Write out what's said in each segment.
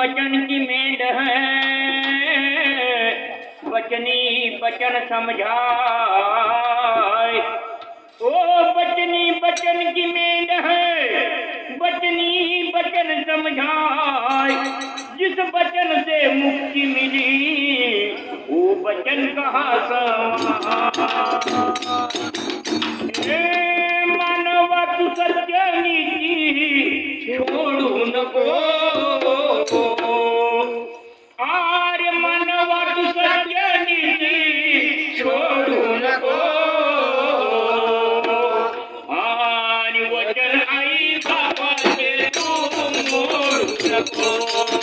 बचन की मेंढ है। बचनी बचन समझाए। ओ बचनी बचन की मेंढ है। बचनी बचन समझाए। जिस बचन से मुक्ति मिली वो बचन कहाँ समझा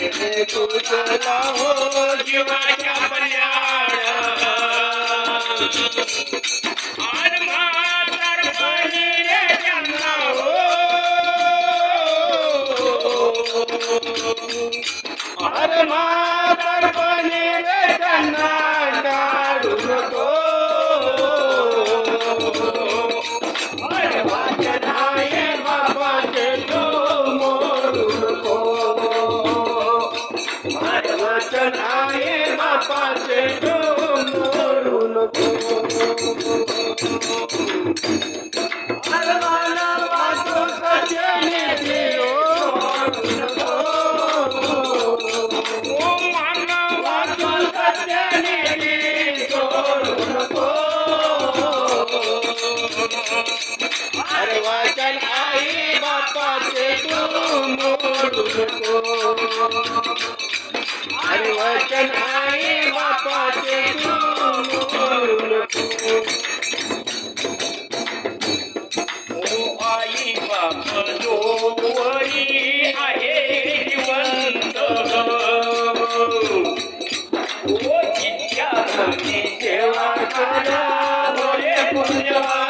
जपले तुझं जीवाच्या पल्याळ अरे म्हातारपणी रे त्यांना काढू नको अरे वाचन आहे बाबाचे तो मोडू नको अरे वाचन आहे बापाचे तो मोडू नको अरे वाचन आई बापाचे तू मोडू नको अरे वाचन आई बापाचे तू मोडू नको ओ आई बाप जोवरी आहे जिवंत ओ जित्या भक्ती सेवा करा होय पुण्यवान.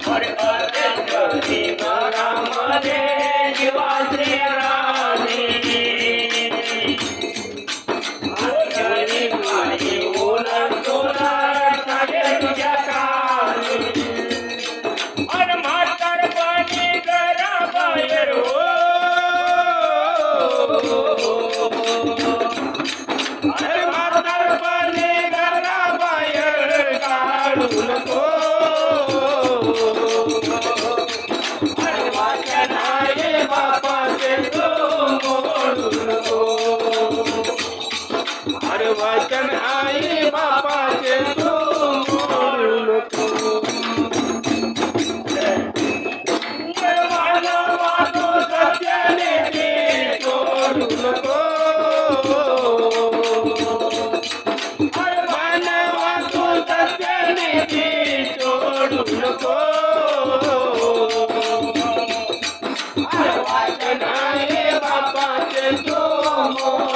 अरे